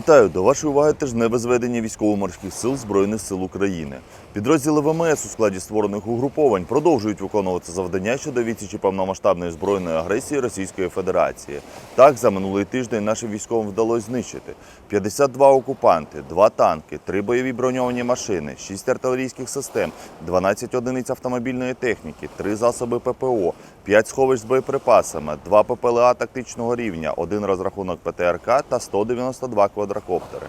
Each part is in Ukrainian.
Вітаю до вашої уваги тижневе зведення військово-морських сил Збройних сил України. Підрозділи ВМС у складі створених угруповань продовжують виконувати завдання щодо відсічі повномасштабної збройної агресії Російської Федерації. Так, за минулий тиждень нашим військовим вдалося знищити 52 окупанти, 2 танки, 3 бойові броньовані машини, 6 артилерійських систем, 12 одиниць автомобільної техніки, 3 засоби ППО, 5 сховищ з боєприпасами, 2 ППЛА тактичного рівня, 1 розрахунок ПТРК та 192 квадрокоптери.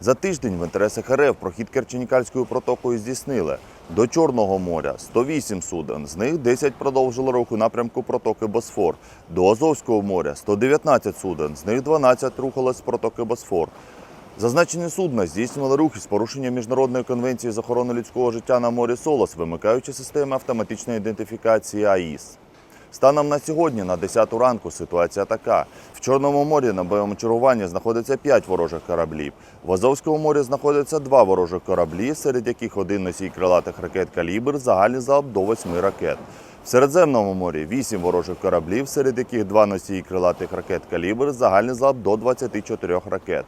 За тиждень в інтересах РФ прохід Керченікальською протокою здійснили до Чорного моря 108 суден, з них 10 продовжили рух у напрямку протоки Босфор, до Азовського моря 119 суден, з них 12 рухалось з протоки Босфор. Зазначені судна здійснювали рух із порушенням міжнародної конвенції з охорони людського життя на морі Солос, вимикаючи системи автоматичної ідентифікації АІС. Станом на сьогодні, на 10 ранку, ситуація така: в Чорному морі на бойовому чергуванні знаходиться 5 ворожих кораблів. В Азовському морі знаходяться 2 ворожих кораблі, серед яких один носій крилатих ракет калібр, загальний залп до 8 ракет. В Середземному морі 8 ворожих кораблів, серед яких 2 носії крилатих ракет калібр, загальний залп до 24 ракет.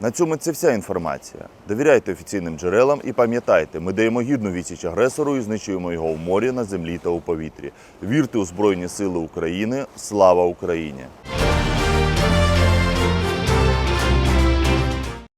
На цьому це вся інформація. Довіряйте офіційним джерелам і пам'ятайте, ми даємо гідну відсіч агресору і знищуємо його в морі, на землі та у повітрі. Вірте у Збройні Сили України. Слава Україні!